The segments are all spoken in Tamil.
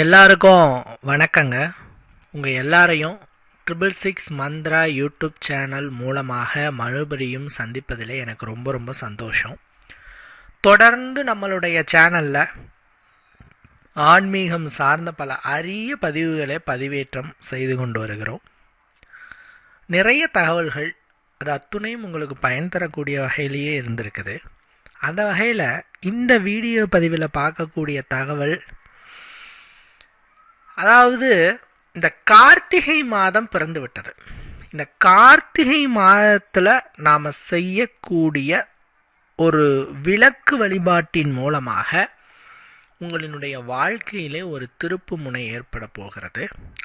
எல்லாருக்கும் வணக்கங்க. உங்கள் எல்லாரையும் triple six Mantra YouTube channel மூலமாக மறுபடியும் சந்திப்பதில் எனக்கு ரொம்ப ரொம்ப சந்தோஷம். தொடர்ந்து நம்மளுடைய சேனலில் ஆன்மீகம் சார்ந்த பல அரிய பதிவுகளை பதிவேற்றம் செய்து கொண்டு வருகிறோம். நிறைய தகவல்கள் அது அத்துணையும் உங்களுக்கு பயன் தரக்கூடிய வகையிலேயே இருந்திருக்குது. அந்த வகையில் இந்த வீடியோ பதிவில் பார்க்கக்கூடிய தகவல் அதாவது இந்த கார்த்திகை மாதம் பிறந்து விட்டது இந்த கார்த்திகை மாதத்தில் நாம் செய்யக்கூடிய ஒரு விளக்கு வழிபாட்டின் மூலமாக உங்களினுடைய வாழ்க்கையிலே ஒரு திருப்பு முனை ஏற்பட போகிறது.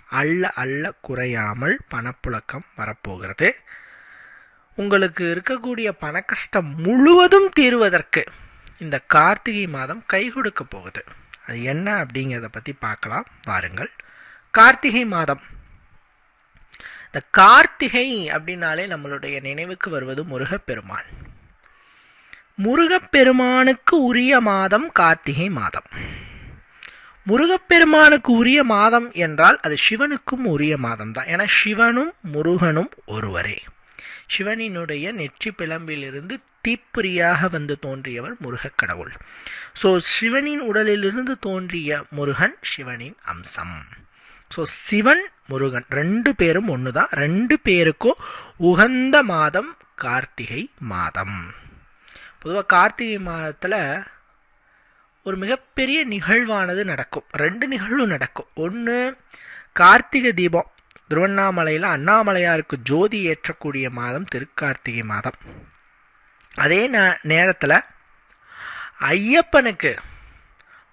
அள்ள அள்ள குறையாமல் பணப்புழக்கம் வரப்போகிறது. உங்களுக்கு இருக்கக்கூடிய பணக்கஷ்டம் முழுவதும் தீர்வதற்கு இந்த கார்த்திகை மாதம் கை கொடுக்க போகுது. அது என்ன அப்படிங்கிறத பற்றி பார்க்கலாம் வாருங்கள். கார்த்திகை மாதம். இந்த கார்த்திகை அப்படின்னாலே நம்மளுடைய நினைவுக்கு வருவது முருகப்பெருமான். முருகப்பெருமானுக்கு உரிய மாதம் கார்த்திகை மாதம். முருகப்பெருமானுக்கு உரிய மாதம் என்றால் அது சிவனுக்கும் உரிய மாதம் தான். ஏன்னா சிவனும் முருகனும் ஒருவரே. சிவனினுடைய நெற்றி பிளம்பிலிருந்து தீப்புரியாக வந்து தோன்றியவர் முருகக் கடவுள். ஸோ சிவனின் உடலிலிருந்து தோன்றிய முருகன் சிவனின் அம்சம். ஸோ சிவன் முருகன் ரெண்டு பேரும் ஒன்று தான் ரெண்டு பேருக்கும் உகந்த மாதம் கார்த்திகை மாதம். பொதுவாக கார்த்திகை மாதத்தில் ஒரு மிகப்பெரிய நிகழ்வானது நடக்கும். ரெண்டு நிகழ்வு நடக்கும். ஒன்று கார்த்திகை தீபம். திருவண்ணாமலையில் அண்ணாமலையாருக்கு ஜோதி ஏற்றக்கூடிய மாதம் திருக்கார்த்திகை மாதம். அதே நேரத்தில் ஐயப்பனுக்கு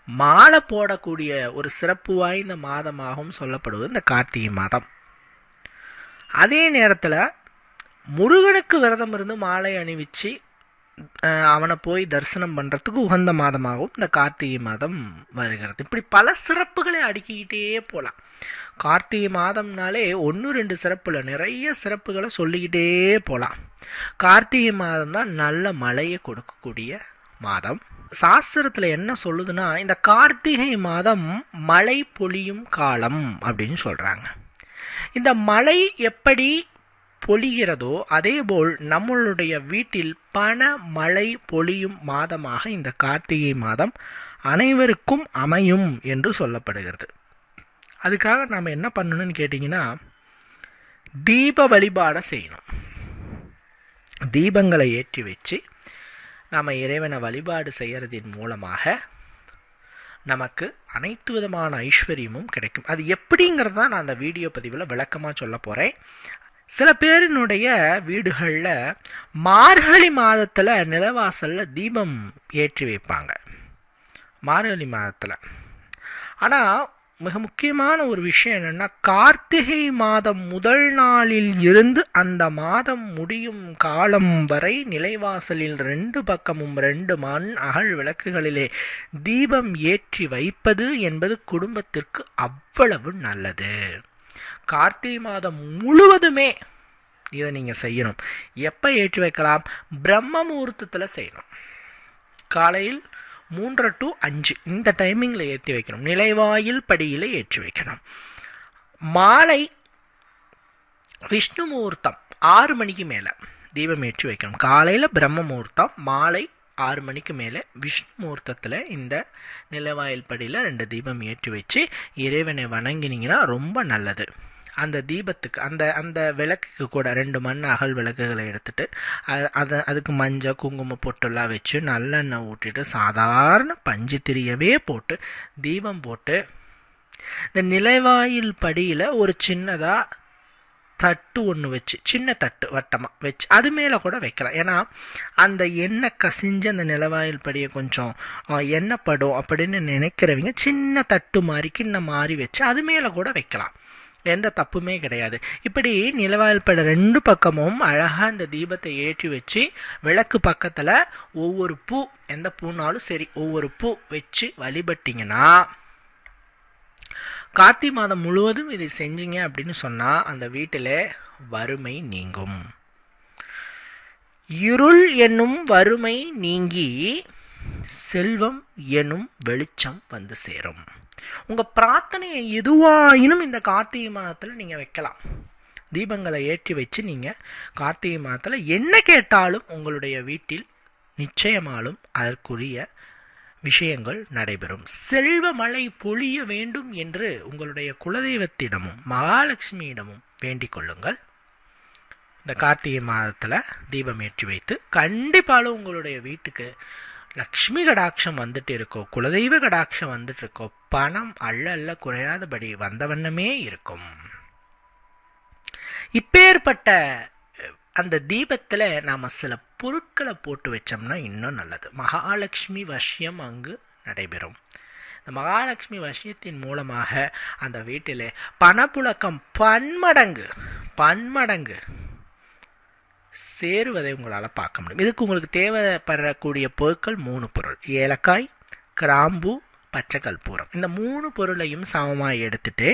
மாலை போடக்கூடிய ஒரு சிறப்பு வாய்ந்த மாதமாகவும் சொல்லப்படுவது இந்த கார்த்திகை மாதம். அதே நேரத்தில் முருகனுக்கு விரதம் இருந்து மாலை அணிவிச்சு அவனை போய் தரிசனம் பண்ணுறதுக்கு உகந்த மாதமாகவும் இந்த கார்த்திகை மாதம் வருகிறது. இப்படி பல சிறப்புகளை அடுக்கிக்கிட்டே போகலாம் கார்த்திகை மாதம்னாலே ஒன்று ரெண்டு சிறப்பில் நிறைய சிறப்புகளை சொல்லிக்கிட்டே போகலாம் கார்த்திகை மாதம் தான் நல்ல மழையை கொடுக்கக்கூடிய மாதம். சாஸ்திரத்தில் என்ன சொல்லுதுன்னா இந்த கார்த்திகை மாதம் மழை பொழியும் காலம் அப்படின்னு சொல்கிறாங்க இந்த மழை எப்படி பொழிகிறதோ அதேபோல் நம்மளுடைய வீட்டில் பண மழை பொழியும் மாதமாக இந்த கார்த்திகை மாதம் அனைவருக்கும் அமையும் என்று சொல்லப்படுகிறது. அதுக்காக நாம் என்ன பண்ணணும்னு கேட்டிங்கன்னா தீப வழிபாடை செய்யணும். தீபங்களை ஏற்றி வச்சு நாம் இறைவனை வழிபாடு செய்கிறதின் மூலமாக நமக்கு அனைத்து விதமான ஐஸ்வர்யமும் கிடைக்கும். அது எப்படிங்கிறது தான் நான் அந்த வீடியோ பதிவில் விளக்கமாக சொல்ல போகிறேன் சில பேரினுடைய வீடுகளில் மார்கழி மாதத்தில் நிலவாசலில் தீபம் ஏற்றி வைப்பாங்க. மார்கழி மாதத்தில். ஆனால் மிக முக்கியமான ஒரு விஷயம் என்னென்னா கார்த்திகை மாதம் முதல் நாளில் இருந்து அந்த மாதம் முடியும் காலம் வரை நிலைவாசலில் ரெண்டு பக்கமும் ரெண்டு மண் அகல் விளக்குகளிலே தீபம் ஏற்றி வைப்பது என்பது குடும்பத்திற்கு அவ்வளவு நல்லது. கார்த்திகை மாதம் முழுவதுமே இதை நீங்கள் செய்யணும். எப்போ ஏற்றி வைக்கலாம்? பிரம்ம முகூர்த்தத்தில் செய்யணும். காலையில் மூன்று டு அஞ்சு. இந்த டைமிங்கில் ஏற்றி வைக்கணும். நிலைவாயில் படியில் ஏற்றி வைக்கணும். மாலை விஷ்ணு முகூர்த்தம் ஆறு மணிக்கு மேலே தீபம் ஏற்றி வைக்கணும். காலையில் பிரம்ம முகூர்த்தம் மாலை ஆறு மணிக்கு மேலே விஷ்ணு முகூர்த்தத்தில் இந்த நிலவாயில் படியில் ரெண்டு தீபம் ஏற்றி வச்சு இறைவனை வணங்கினீங்கன்னா ரொம்ப நல்லது. அந்த தீபத்துக்கு அந்த அந்த விளக்குக்கு கூட ரெண்டு மண் அகல் விளக்குகளை எடுத்துட்டு அதை அதுக்கு மஞ்சள் குங்குமம் பொட்டெல்லாம் வச்சு நல்லெண்ணெய் ஊட்டிட்டு சாதாரண பஞ்சு திரியவே போட்டு தீபம் போட்டு இந்த நிலைவாயில் படியில் ஒரு சின்னதாக தட்டு ஒன்று வச்சு சின்ன தட்டு வட்டமாக வச்சு அது மேலே கூட வைக்கலாம். ஏன்னா அந்த எண்ணெய் கசிஞ்சு அந்த நிலவாயில் படியை கொஞ்சம் எண்ணெய் படும் அப்படின்னு நினைக்கிறவங்க சின்ன தட்டு மாதிரி கிண்ண மாதிரி வச்சு அது மேலே கூட வைக்கலாம். எந்த தப்புமே கிடையாது. இப்படி நிலவாயில் பட ரெண்டு பக்கமும் அழகாக அந்த தீபத்தை ஏற்றி வச்சு விளக்கு பக்கத்தில் ஒவ்வொரு பூ எந்த பூனாலும் சரி ஒவ்வொரு பூ வச்சு வழிபட்டிங்கன்னா கார்த்தி மாதம் முழுவதும் இதை செஞ்சீங்க அப்படின்னு சொன்னால் அந்த வீட்டில் வறுமை நீங்கும். இருள் என்னும் வறுமை நீங்கி செல்வம் எனும் வெளிச்சம் வந்து சேரும். உங்கள் பிரார்த்தனையை எதுவாயினும் இந்த கார்த்திகை மாதத்தில் நீங்கள் வைக்கலாம். தீபங்களை ஏற்றி வச்சு நீங்கள் கார்த்திகை மாதத்தில் என்ன கேட்டாலும் உங்களுடைய வீட்டில் நிச்சயமாலும் அதற்குரிய விஷயங்கள் நடைபெறும். செல்வ மழை பொழிய வேண்டும் என்று உங்களுடைய குலதெய்வத்திடமும் மகாலட்சுமியிடமும் வேண்டிக் கொள்ளுங்கள். இந்த கார்த்திகை மாதத்தில் தீபம் ஏற்றி வைத்து கண்டிப்பாலும் உங்களுடைய வீட்டுக்கு லக்ஷ்மி கடாட்சம் வந்துட்டு இருக்கோ குலதெய்வ கடாட்சம் வந்துட்டு இருக்கோ பணம் அள்ள அள்ள குறையாதபடி வந்த வண்ணமே இருக்கும். இப்பேற்பட்ட அந்த தீபத்தில் நாம் சில பொருட்களை போட்டு வச்சோம்னா இன்னும் நல்லது. மகாலட்சுமி வசியம் அங்கு நடைபெறும். இந்த மகாலட்சுமி வசியத்தின் மூலமாக அந்த வீட்டில் பணப்புழக்கம் பன்மடங்கு பன்மடங்கு சேருவதை உங்களால் பார்க்க முடியும். இதுக்கு உங்களுக்கு தேவைப்படக்கூடிய பொருட்கள் மூணு பொருள். ஏலக்காய் கிராம்பு பச்சை கற்பூரம் இந்த மூணு பொருளையும் சமமாக எடுத்துகிட்டு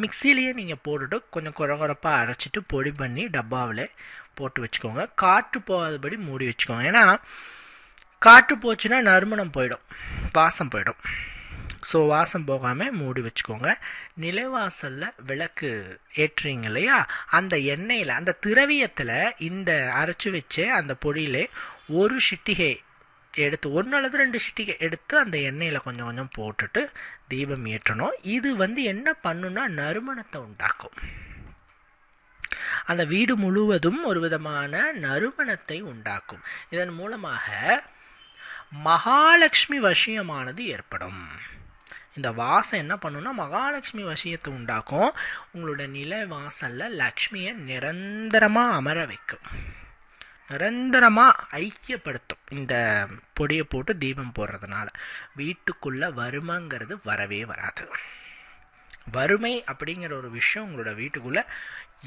மிக்சிலேயே நீங்கள் போட்டுட்டு கொஞ்சம் குறை குறைப்பாக அரைச்சிட்டு பொடி பண்ணி டப்பாவில் போட்டு வச்சுக்கோங்க. காற்று போகாதபடி மூடி வச்சுக்கோங்க. ஏன்னா காற்று போச்சுன்னா நறுமணம் போயிடும். வாசம் போயிடும். ஸோ வாசம் போகாமல் மூடி வச்சுக்கோங்க. நிலைவாசலில் விளக்கு ஏற்றுறீங்க இல்லையா? அந்த எண்ணெயில் அந்த திரவியத்தில் இந்த அரைச்சி வச்சு அந்த பொடியில் ஒரு சிட்டிகை எடுத்து ஒன்று அல்லது ரெண்டு சிட்டிகை எடுத்து அந்த எண்ணெயில் கொஞ்சம் கொஞ்சம் போட்டுட்டு தீபம் ஏற்றணும். இது வந்து என்ன பண்ணுன்னா நறுமணத்தை உண்டாக்கும். அந்த வீடு முழுவதும் ஒரு விதமான நறுமணத்தை உண்டாக்கும். இதன் மூலமாக மகாலட்சுமி வசியமானது ஏற்படும். இந்த வாசம் என்ன பண்ணுன்னா மகாலட்சுமி வசியத்தை உண்டாக்கும். உங்களோட நில வாசலில் லக்ஷ்மியை நிரந்தரமாக அமர வைக்கும். நிரந்தரமாக ஐக்கியப்படுத்தும். இந்த பொடியை போட்டு தீபம் போடுறதுனால வீட்டுக்குள்ளே வறுமைங்கிறது வரவே வராது. வறுமை அப்படிங்கிற ஒரு விஷயம் உங்களோட வீட்டுக்குள்ளே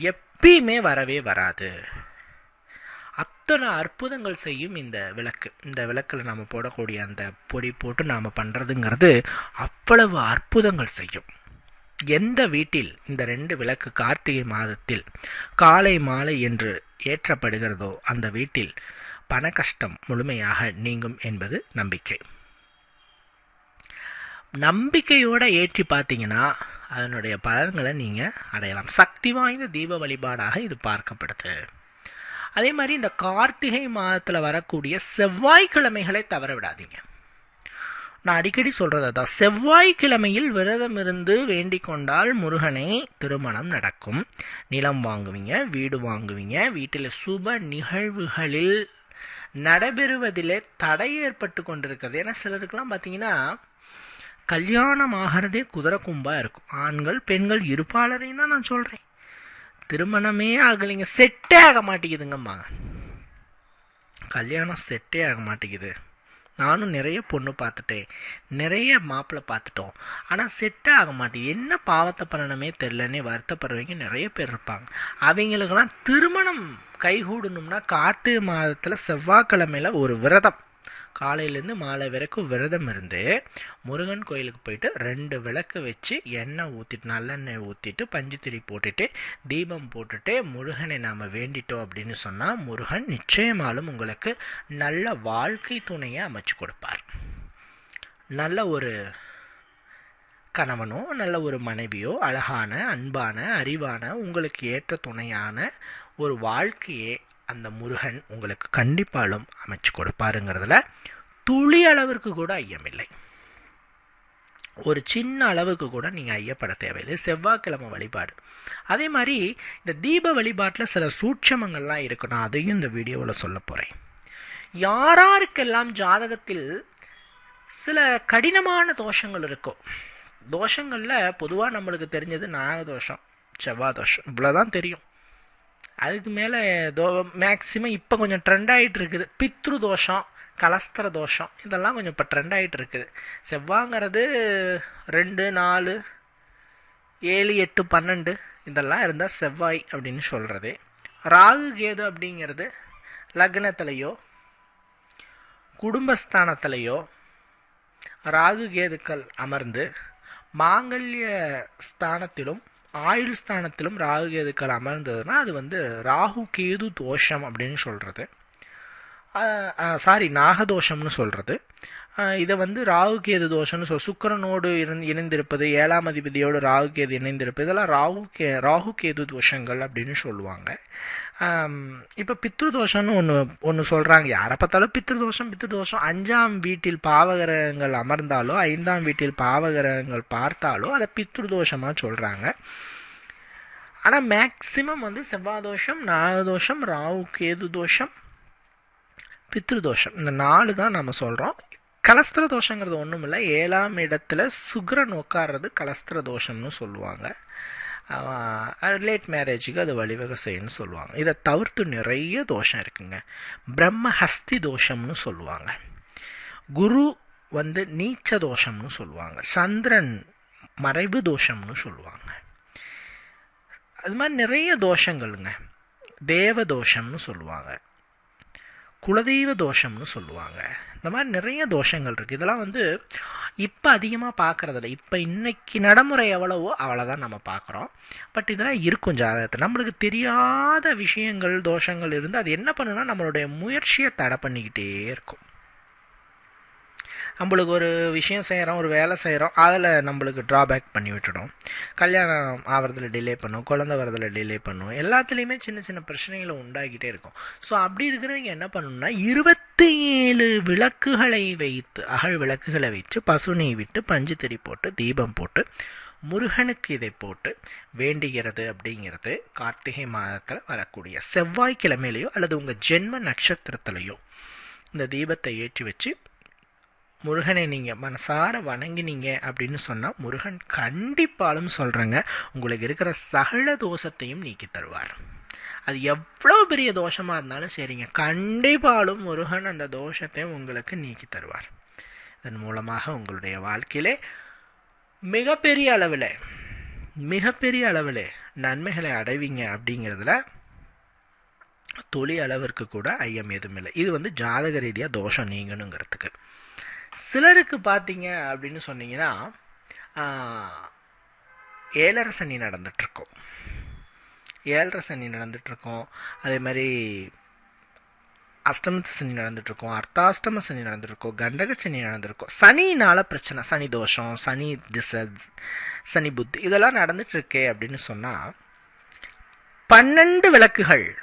எப்பயுமே வரவே வராது. அத்தனை அற்புதங்கள் செய்யும் இந்த விளக்கு. இந்த விளக்கில் நம்ம போடக்கூடிய அந்த பொடி போட்டு நாம் பண்ணுறதுங்கிறது அவ்வளவு அற்புதங்கள் செய்யும். எந்த வீட்டில் இந்த ரெண்டு விளக்கு கார்த்திகை மாதத்தில் காலை மாலை என்று ஏற்றப்படுகிறதோ அந்த வீட்டில் பண கஷ்டம் முழுமையாக நீங்கும் என்பது நம்பிக்கை. நம்பிக்கையோடு ஏற்றி பார்த்தீங்கன்னா அதனுடைய பலன்களை நீங்கள் அடையலாம். சக்தி வாய்ந்த தீப வழிபாடாக இது பார்க்கப்படுது. அதே மாதிரி இந்த கார்த்திகை மாதத்தில் வரக்கூடிய செவ்வாய்க்கிழமைகளை தவற விடாதீங்க. நான் அடிக்கடி சொல்கிறது தான் செவ்வாய்க்கிழமையில் விரதம் இருந்து வேண்டிக் கொண்டால் முருகனை திருமணம் நடக்கும். நிலம் வாங்குவீங்க வீடு வாங்குவீங்க வீட்டில் சுப நிகழ்வுகளில் நடைபெறுவதிலே தடை ஏற்பட்டு கொண்டிருக்கிறது. ஏன்னா சிலருக்கெல்லாம் பார்த்தீங்கன்னா கல்யாணம் ஆகிறதே குதிரை கும்பாக இருக்கும். ஆண்கள் பெண்கள் இருப்பாளரையும் தான் நான் சொல்கிறேன் திருமணமே ஆகலைங்க செட்டே ஆக மாட்டேங்குதுங்கம்மா கல்யாணம் செட்டே ஆக மாட்டேங்குது. நானும் நிறைய பொண்ணு பார்த்துட்டேன் நிறைய மாப்பிள்ளை பார்த்துட்டோம். ஆனால் செட்டே ஆக மாட்டேன் என்ன பாவத்தை பண்ணணுமே தெரிலன்னே வருத்தப்படுறவங்க நிறைய பேர் இருப்பாங்க. அவங்களுக்கெல்லாம் திருமணம் கைகூடணும்னா கார்த்திகை மாதத்தில் செவ்வாய்க்கிழமையில் ஒரு விரதம். காலையிலேருந்து மாலை வரைக்கும் விரதம் இருந்து முருகன் கோயிலுக்கு போயிட்டு ரெண்டு விளக்கு வச்சு எண்ணெய் ஊற்றிட்டு நல்லெண்ணெய் ஊற்றிட்டு பஞ்சுத்திரி போட்டுட்டு தீபம் போட்டுட்டு முருகனை நாம் வேண்டிட்டோம் அப்படின்னு சொன்னால் முருகன் நிச்சயமாலும் உங்களுக்கு நல்ல வாழ்க்கை துணையை அமைச்சு கொடுப்பார். நல்ல ஒரு கணவனோ நல்ல ஒரு மனைவியோ அழகான அன்பான அறிவான உங்களுக்கு ஏற்ற துணையான ஒரு வாழ்க்கையே அந்த முருகன் உங்களுக்கு கண்டிப்பாலும் அமைச்சு கொடுப்பாருங்கிறதுல துளி அளவிற்கு கூட ஐயமில்லை. ஒரு சின்ன அளவுக்கு கூட நீங்கள் ஐயப்பட தேவையில்லை. செவ்வாய்க்கிழமை வழிபாடு. அதே மாதிரி இந்த தீப வழிபாட்டில் சில சூட்சமங்கள்லாம் இருக்கு. நான் அதையும் இந்த வீடியோவில் சொல்ல போகிறேன் யாராருக்கெல்லாம் ஜாதகத்தில் சில கடினமான தோஷங்கள் இருக்கும் தோஷங்களில் பொதுவாக நம்மளுக்கு தெரிஞ்சது நாகதோஷம் செவ்வாய் தோஷம் இவ்வளோதான் தெரியும். அதுக்கு மேலே தோ மேக்சிமம் இப்போ கொஞ்சம் ட்ரெண்ட் ஆகிட்டு இருக்குது பித்ரு தோஷம் கலஸ்தர தோஷம் இதெல்லாம் கொஞ்சம் இப்போ ட்ரெண்ட் ஆகிட்டு இருக்குது செவ்வாங்கிறது ரெண்டு நாலு ஏழு எட்டு பன்னெண்டு இதெல்லாம் இருந்தால் செவ்வாய் அப்படின்னு சொல்கிறது ராகு கேது அப்படிங்கிறது லக்னத்திலையோ குடும்பஸ்தானத்திலையோ ராகு கேதுக்கள் அமர்ந்து மாங்கல்ய ஸ்தானத்திலும் ஆயுள் ஸ்தானத்திலும் ராகு கேதுக்கள் அமர்ந்ததுன்னா அது வந்து ராகு கேது தோஷம் அப்படின்னு சொல்கிறது சாரி நாகதோஷம்னு சொல்கிறது இதை வந்து ராகு கேது தோஷம்னு சொல் சுக்கரனோடு இருந்து இணைந்திருப்பது ஏழாம் அதிபதியோடு ராகு கேது இணைந்திருப்பது இதெல்லாம் ராகு கே ராகு கேது தோஷங்கள் அப்படின்னு சொல்லுவாங்க. இப்போ பித்ரு தோஷம்னு ஒன்று ஒன்று சொல்கிறாங்க யாரை பார்த்தாலும் பித்ரு தோஷம் தோஷம். அஞ்சாம் வீட்டில் பாவகிரகங்கள் அமர்ந்தாலோ ஐந்தாம் வீட்டில் பாவகிரகங்கள் பார்த்தாலோ அதை பித்ரு தோஷமாக சொல்கிறாங்க ஆனால் மேக்சிமம் வந்து செவ்வாதோஷம் நாகதோஷம் ராகு கேது தோஷம் பித்ரு தோஷம். இந்த நாலு தான் நம்ம சொல்கிறோம் கலஸ்திர தோஷங்கிறது ஒன்றும் இல்லை ஏழாம் இடத்துல சுக்கரன் உட்கார்றது கலஸ்திர தோஷம்னு சொல்லுவாங்க. லேட் மேரேஜுக்கு அது வழிவகை செய்யணும்னு சொல்லுவாங்க. இதை தவிர்த்து நிறைய தோஷம் இருக்குங்க. பிரம்மஹஸ்தி தோஷம்னு சொல்லுவாங்க. குரு வந்து நீச்ச தோஷம்னு சொல்லுவாங்க. சந்திரன் மறைவு தோஷம்னு சொல்லுவாங்க. அது மாதிரி நிறைய தோஷங்களுங்க. தேவ தோஷம்னு சொல்லுவாங்க. குலதெய்வ தோஷம்னு சொல்லுவாங்க. இந்த மாதிரி நிறைய தோஷங்கள் இருக்குது இதெல்லாம் வந்து இப்போ அதிகமாக பார்க்குறதில்ல இப்போ இன்றைக்கி நடைமுறை எவ்வளவோ அவ்வளோதான் நம்ம பார்க்குறோம் பட் இதெல்லாம் இருக்கும் ஜாதகத்தை நம்மளுக்கு தெரியாத விஷயங்கள் தோஷங்கள் இருந்து அது என்ன பண்ணுன்னா நம்மளுடைய முயற்சியை தடை பண்ணிக்கிட்டே இருக்கும். நம்மளுக்கு ஒரு விஷயம் செய்கிறோம் ஒரு வேலை செய்கிறோம் அதில் நம்மளுக்கு ட்ராபேக் பண்ணி விட்டுடும். கல்யாணம் ஆகிறதுல டிலே பண்ணும் குழந்தை வரதில் டிலே பண்ணும் எல்லாத்துலேயுமே சின்ன சின்ன பிரச்சனைகளை உண்டாகிட்டே இருக்கும். ஸோ அப்படி இருக்கிறவங்க என்ன பண்ணணும்னா இருபத்தி ஏழு விளக்குகளை வைத்து அகழ் விளக்குகளை வச்சு பசுனை விட்டு பஞ்சு திரி போட்டு தீபம் போட்டு முருகனுக்கு இதை போட்டு வேண்டுகிறது அப்படிங்கிறது கார்த்திகை மாதத்தில் வரக்கூடிய செவ்வாய்க்கிழமையிலையோ அல்லது உங்கள் ஜென்ம நட்சத்திரத்திலையோ இந்த தீபத்தை ஏற்றி வச்சு முருகனை நீங்கள் மனசார வணங்கினீங்க அப்படின்னு சொன்னால் முருகன் கண்டிப்பாலும் சொல்கிறேங்க உங்களுக்கு இருக்கிற சகல தோஷத்தையும் நீக்கி தருவார். அது எவ்வளோ பெரிய தோஷமாக இருந்தாலும் சரிங்க கண்டிப்பாலும் முருகன் அந்த தோஷத்தை உங்களுக்கு நீக்கி தருவார். இதன் மூலமாக உங்களுடைய வாழ்க்கையிலே மிகப்பெரிய அளவில் மிகப்பெரிய அளவில் நன்மைகளை அடைவீங்க அப்படிங்கிறதுல துளி அளவிற்கு கூட ஐயம் எதுவும் இல்லை. இது வந்து ஜாதக ரீதியாக தோஷம் நீங்கணுங்கிறதுக்கு. சிலருக்கு பார்த்தீங்க அப்படின்னு சொன்னீங்கன்னா ஏழரை சனி நடந்துட்டுருக்கோம். ஏழரை சனி நடந்துட்டுருக்கோம். அதே மாதிரி அஷ்டமத்து சனி நடந்துட்டுருக்கோம். அர்த்தாஷ்டம சனி நடந்திருக்கோம் கண்டக சனி நடந்திருக்கோம் சனினால் பிரச்சனை. சனி தோஷம் சனி திசை சனி புத்தி. இதெல்லாம் நடந்துட்டுருக்கே அப்படின்னு சொன்னால் பன்னெண்டு விளக்குகள்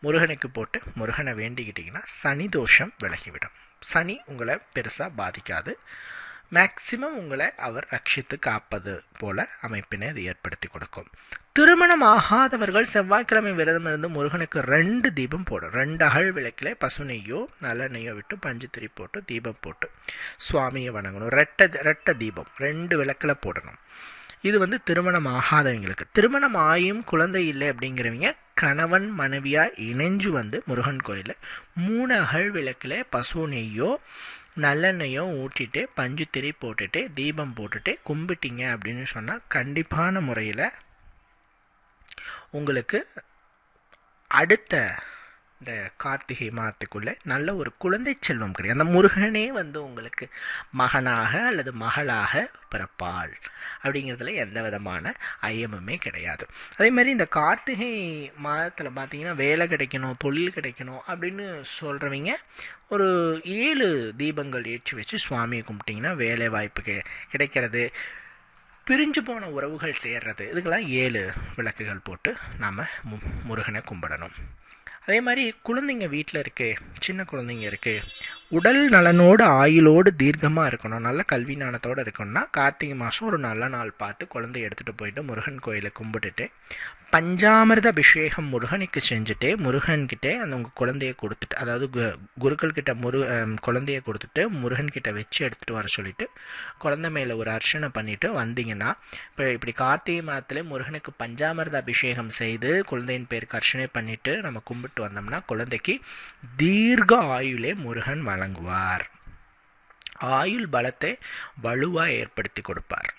முருகனுக்கு போட்டு முருகனை வேண்டிக்கிட்டிங்கன்னா சனி தோஷம் விலகிவிடும். சனி உங்களை பெருசாக பாதிக்காது. மேக்சிமம் உங்களை அவர் ரட்சித்து காப்பது போல அமைப்பினை அது ஏற்படுத்தி கொடுக்கும். திருமணம் ஆகாதவர்கள் செவ்வாய்க்கிழமை விரதம் இருந்து முருகனுக்கு ரெண்டு தீபம் போடும் ரெண்டு அகழ் விளக்கில் பசுனையோ நெய்யோ விட்டு பஞ்சு திரி போட்டு தீபம் போட்டு சுவாமியை வணங்கணும். ரெட்ட ரெட்ட தீபம். ரெண்டு விளக்கில் போடணும். இது வந்து திருமணம் ஆகாதவங்களுக்கு. திருமணம் ஆயும் குழந்தை இல்லை அப்படிங்கிறவங்க கணவன் மனைவியாக இணைஞ்சு வந்து முருகன் கோயிலில் மூணு அகழ் விளக்கில் பசு நெய்யோ நல்லெண்ணெயோ ஊற்றிட்டு பஞ்சு திரி போட்டுட்டு தீபம் போட்டுட்டு கும்பிட்டீங்க அப்படின்னு சொன்னால் கண்டிப்பான முறையில் உங்களுக்கு அடுத்த இந்த கார்த்திகை மாதத்துக்குள்ளே நல்ல ஒரு குழந்தை செல்வம் கிடைக்கும். அந்த முருகனே வந்து உங்களுக்கு மகனாக அல்லது மகளாக பிறப்பாள். அப்படிங்கிறதுல எந்த விதமான ஐயமுமே கிடையாது. அதே மாதிரி இந்த கார்த்திகை மாதத்தில் பார்த்தீங்கன்னா வேலை கிடைக்கணும் தொழில் கிடைக்கணும் அப்படின்னு சொல்கிறவங்க ஒரு ஏழு தீபங்கள் ஏற்றி வச்சு சுவாமியை கும்பிட்டிங்கன்னா வேலை வாய்ப்பு கி கிடைக்கிறது. பிரிஞ்சு போன உறவுகள் சேர்றது. இதுக்கெல்லாம் ஏழு விளக்குகள் போட்டு நாம் மு முருகனை கும்பிடணும். அதே மாதிரி குழந்தைங்க வீட்டில் இருக்குது சின்ன குழந்தைங்க இருக்குது உடல் நலனோடு ஆயுளோடு தீர்க்கமாக இருக்கணும். நல்ல கல்வி ஞானத்தோடு இருக்கணும்னா கார்த்திகை மாதம் ஒரு நல்ல நாள் பார்த்து குழந்தைய எடுத்துகிட்டு போயிட்டு முருகன் கோயிலை கும்பிட்டுட்டு பஞ்சாமிர்த அபிஷேகம் முருகனுக்கு செஞ்சுட்டு முருகன்கிட்ட அந்த உங்கள் குழந்தைய கொடுத்துட்டு அதாவது கு குருக்கள் முரு குழந்தைய கொடுத்துட்டு முருகன்கிட்ட வச்சு எடுத்துகிட்டு வர சொல்லிட்டு குழந்தை மேலே ஒரு அர்ச்சனை பண்ணிவிட்டு வந்தீங்கன்னா இப்போ இப்படி கார்த்திகை மாதத்துல முருகனுக்கு பஞ்சாமிர்த அபிஷேகம் செய்து குழந்தையின் பேருக்கு அர்ச்சனை பண்ணிவிட்டு நம்ம கும்பிட்டு வந்தோம்னா குழந்தைக்கு தீர்க்க ஆயுளே முருகன் வழங்குவார். ஆயுள் பலத்தை வலுவாக ஏற்படுத்தி கொடுப்பார்.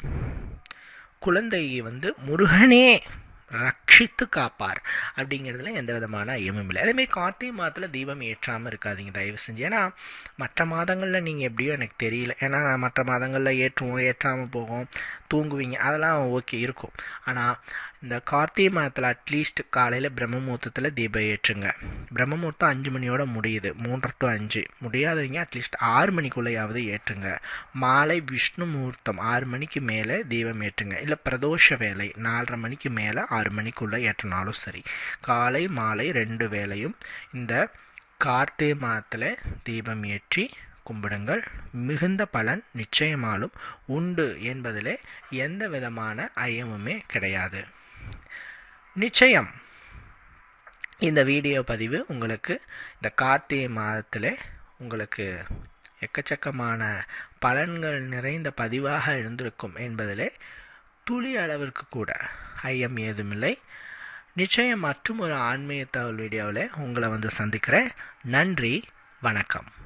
குழந்தையை வந்து முருகனே ரட்சித்து காப்பார் அப்படிங்கிறதுல எந்த விதமான ஐயமும் இல்லை. அதேமாதிரி கார்த்திகை மாதத்தில் தீபம் ஏற்றாமல் இருக்காதீங்க தயவு செஞ்சு. ஏன்னா மற்ற மாதங்களில் நீங்கள் எப்படியோ எனக்கு தெரியல. ஏன்னா மற்ற மாதங்களில் ஏற்றுவோம் ஏற்றாமல் போகும். தூங்குவீங்க. அதெல்லாம் ஓகே இருக்கும். ஆனால் இந்த கார்த்திகை மாதத்தில் அட்லீஸ்ட் காலையில் பிரம்மமூர்த்தத்தில் தீபம் ஏற்றுங்க. பிரம்மமூர்த்தம் அஞ்சு மணியோட முடியுது. மூன்றரை டு அஞ்சு. முடியாதவங்க அட்லீஸ்ட் ஆறு மணிக்குள்ளேயாவது ஏற்றுங்க. மாலை விஷ்ணு முகூர்த்தம் ஆறு மணிக்கு மேலே தீபம் ஏற்றுங்க. இல்லை பிரதோஷ வேலை நாலரை மணிக்கு மேலே ஆறு மணிக்குள்ளே ஏற்றினாலும் சரி. காலை மாலை ரெண்டு வேளையும் இந்த கார்த்திகை மாதத்தில் தீபம் ஏற்றி கும்பிடுங்கள். மிகுந்த பலன் நிச்சயமாலும் உண்டு என்பதிலே எந்த விதமான ஐயமுமே கிடையாது. நிச்சயம். இந்த வீடியோ பதிவு உங்களுக்கு இந்த கார்த்திகை மாதத்தில் உங்களுக்கு எக்கச்சக்கமான பலன்கள் நிறைந்த பதிவாக இருந்திருக்கும் என்பதிலே துளி அளவிற்கு கூட ஐயம் ஏதுமில்லை. நிச்சயம் மற்றும் ஒரு ஆன்மீக தகவல் வீடியோவில் உங்களை வந்து சந்திக்கிறேன். நன்றி. வணக்கம்.